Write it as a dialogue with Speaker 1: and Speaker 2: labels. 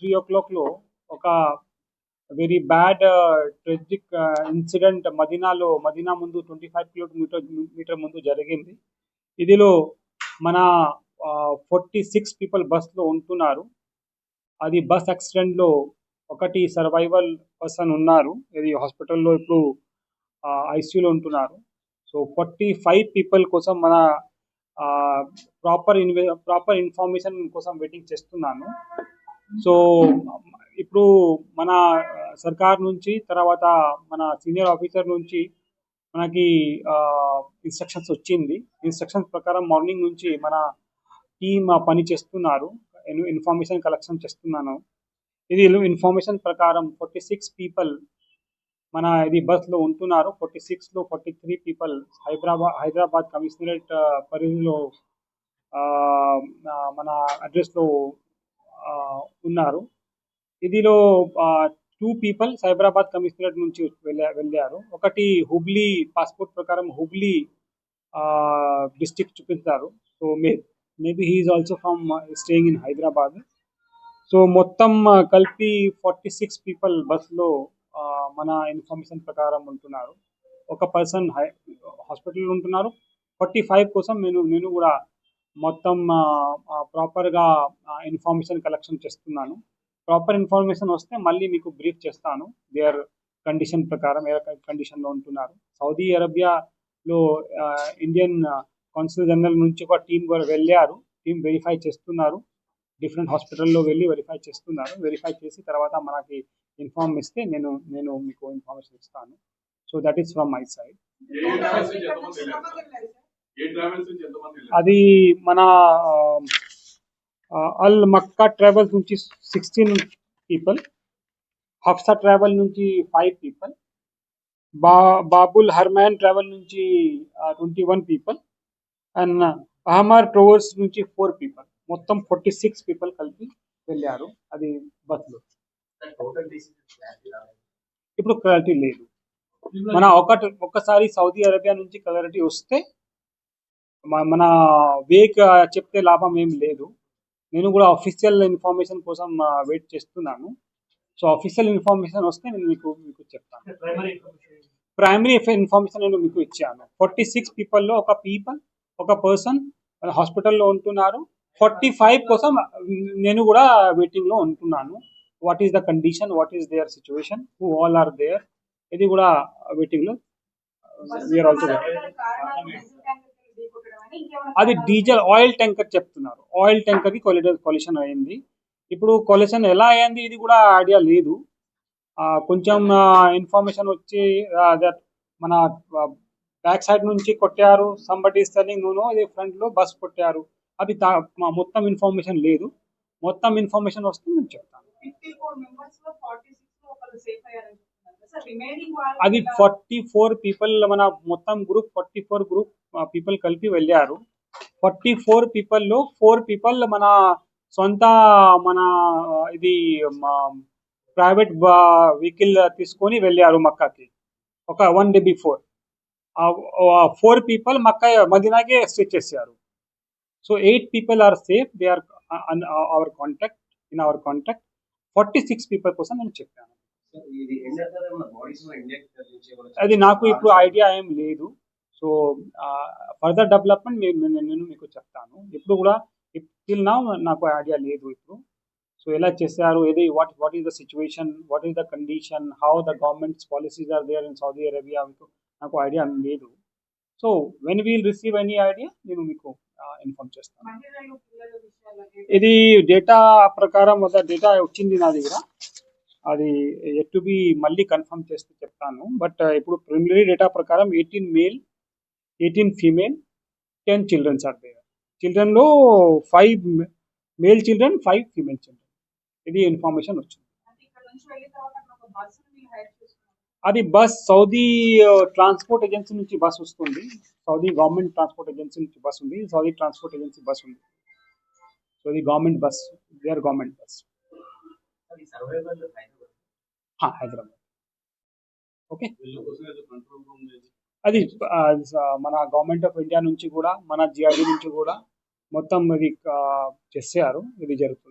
Speaker 1: Three ఓ క్లాక్లో ఒక వెరీ బ్యాడ్ ట్రెజిక్ ఇన్సిడెంట్ మదీనాలో మదీనా ముందు ట్వంటీ ఫైవ్ కిలోమీటర్ మీటర్ ముందు జరిగింది. ఇదిలో మన ఫార్టీ సిక్స్ పీపుల్ బస్లో ఉంటున్నారు. అది బస్ యాక్సిడెంట్లో ఒకటి సర్వైవల్ పర్సన్ ఉన్నారు. ఇది హాస్పిటల్లో ఇప్పుడు uh, ఐసీయూలో ఉంటున్నారు. సో ఫార్టీ ఫైవ్ పీపుల్ కోసం మన ప్రాపర్ ఇన్వే ప్రాపర్ ఇన్ఫర్మేషన్ కోసం వెయిటింగ్ చేస్తున్నాను. సో ఇప్పుడు మన సర్కార్ నుంచి తర్వాత మన సీనియర్ ఆఫీసర్ నుంచి మనకి ఇన్స్ట్రక్షన్స్ వచ్చింది. ఇన్స్ట్రక్షన్స్ ప్రకారం మార్నింగ్ నుంచి మన టీమ్ పని చేస్తున్నారు. ఇన్ఫర్మేషన్ కలెక్షన్ చేస్తున్నాను. ఇది ఇన్ఫర్మేషన్ ప్రకారం ఫార్టీ సిక్స్ పీపుల్ మన ఇది బస్లో ఉంటున్నారు. ఫార్టీ సిక్స్లో forty three people Hyderabad Hyderabad commissionerate పరిధిలో ఆ, మన అడ్రస్లో ఉన్నారు. ఇదిలో టూ పీపుల్ సైబరాబాద్ కమిషనరేట్ నుంచి వెళ్ళా వెళ్ళారు. ఒకటి హుబ్లీ పాస్పోర్ట్ ప్రకారం హుబ్లీ డిస్టిక్ చూపించారు so may maybe he is also from staying in Hyderabad. So మొత్తం కలిపి ఫార్టీ సిక్స్ పీపుల్ బస్లో మన ఇన్ఫర్మేషన్ ప్రకారం ఉంటున్నారు. ఒక పర్సన్ హై హాస్పిటల్లో ఉంటున్నారు. ఫార్టీ ఫైవ్ కోసం నేను నేను కూడా మొత్తం ప్రాపర్గా ఇన్ఫర్మేషన్ కలెక్షన్ చేస్తున్నాను. ప్రాపర్ ఇన్ఫర్మేషన్ వస్తే మళ్ళీ మీకు బ్రీఫ్ చేస్తాను. దేర్ కండిషన్ ప్రకారం ఏ కండిషన్లో ఉంటున్నారు. సౌదీ అరేబియాలో ఇండియన్ కౌన్సిల్ జనరల్ నుంచి ఒక టీం కూడా వెళ్ళారు. టీం వెరిఫై చేస్తున్నారు. డిఫరెంట్ హాస్పిటల్లో వెళ్ళి వెరిఫై చేస్తున్నారు. వెరిఫై చేసి తర్వాత మనకి ఇన్ఫార్మ్ ఇస్తే నేను నేను మీకు ఇన్ఫర్మేషన్ ఇస్తాను. So that is from my side అది మన అల్ మక్కా ట్రావెల్స్ నుంచి సిక్స్టీన్ పీపుల్ హఫ్సా ట్రావెల్ నుంచి ఫైవ్ పీపుల్ బా బాబుల్ హర్మాన్ ట్రావెల్ నుంచి twenty one people and Ahmar travels నుంచి ఫోర్ పీపుల్ మొత్తం ఫార్టీ సిక్స్ పీపుల్ కలిపి వెళ్ళారు అది బస్లో ఇప్పుడు క్లారిటీ లేదు. మన ఒకటి ఒక్కసారి సౌదీ అరేబియా నుంచి క్లారిటీ వస్తే మన వేక్ చెప్తే లాభం ఏం లేదు. నేను కూడా అఫీషియల్ ఇన్ఫర్మేషన్ కోసం వెయిట్ చేస్తున్నాను. సో అఫీషియల్ ఇన్ఫర్మేషన్ వస్తే నేను మీకు మీకు చెప్తాను. ప్రైమరీ ఇన్ఫర్మేషన్ నేను మీకు ఇచ్చాను. ఫార్టీ సిక్స్ పీపుల్లో ఒక పీపుల్ ఒక పర్సన్ హాస్పిటల్లో ఉంటున్నారు. ఫార్టీ ఫైవ్ కోసం నేను కూడా వెయిటింగ్లో ఉంటున్నాను. What is the condition what is there situation who all are there ఇది కూడా వెయిటింగ్లో వీఆర్ ఆల్సో అది డీజిల్ ఆయిల్ ట్యాంకర్ చెప్తున్నారు. ఆయిల్ ట్యాంకర్కి కొలిషన్ అయింది. ఇప్పుడు కొలిషన్ ఎలా అయింది ఇది కూడా ఐడియా లేదు. ఆ, కొంచెం ఇన్ఫర్మేషన్ వచ్చి మన బ్యాక్ సైడ్ నుంచి కొట్టారు. సంబటి స్టర్లింగ్ నూనె ఇది ఫ్రంట్లో బస్ కొట్టారు. అది మొత్తం ఇన్ఫర్మేషన్ లేదు. మొత్తం ఇన్ఫర్మేషన్ వస్తే నేను చెప్తాను. అది ఫార్టీ ఫోర్ పీపుల్ మన మొత్తం group forty four group people కలిపి వెళ్ళారు. ఫార్టీ ఫోర్ పీపుల్లో ఫోర్ పీపుల్ మన సొంత మన ఇది ప్రైవేట్ వెహికల్ తీసుకొని వెళ్ళారు మక్కాకి. ఒక one day before four people Makkah మదీనాకే stay చేశారు. So eight people are safe they are our contact in our contact forty six people కోసం నేను చెప్పాను. అది నాకు ఇప్పుడు ఐడియా ఏం లేదు. సో ఫర్దర్ డెవలప్మెంట్ నేను మీకు చెప్తాను. ఇప్పుడు కూడా టిల్ నా నాకు ఐడియా లేదు ఇప్పుడు. సో ఎలా చేశారు ఏది what what is the situation what is the condition how the governments policies are there in Saudi Arabia నాకు ఐడియా లేదు. So when we'll receive any idea నేను మీకు ఇన్ఫార్మ్ చేస్తాను. ఇది డేటా ప్రకారం ఒక డేటా వచ్చింది నా దగ్గర. అది ఎట్ టు బి మళ్ళీ కన్ఫర్మ్ చేస్తే చెప్తాను. బట్ ఇప్పుడు ప్రిలిమినరీ డేటా ప్రకారం eighteen male eighteen female ten childrens are there చిల్డ్రన్లో five male children five female children ఇది ఇన్ఫర్మేషన్ వచ్చింది. అది బస్ సౌదీ ట్రాన్స్పోర్ట్ ఏజెన్సీ నుంచి బస్ వస్తుంది. సౌదీ గవర్నమెంట్ ట్రాన్స్పోర్ట్ ఏజెన్సీ నుంచి బస్ ఉంది. సౌదీ ట్రాన్స్పోర్ట్ ఏజెన్సీ బస్ ఉంది. So ఇది government bus where government bus
Speaker 2: Hyderabad.
Speaker 1: Okay. అది మన గవర్నమెంట్ ఆఫ్ ఇండియా నుంచి కూడా మన జిఆర్డీ నుంచి కూడా మొత్తం ఇది చేశారు ఇది జరుగుతుంది.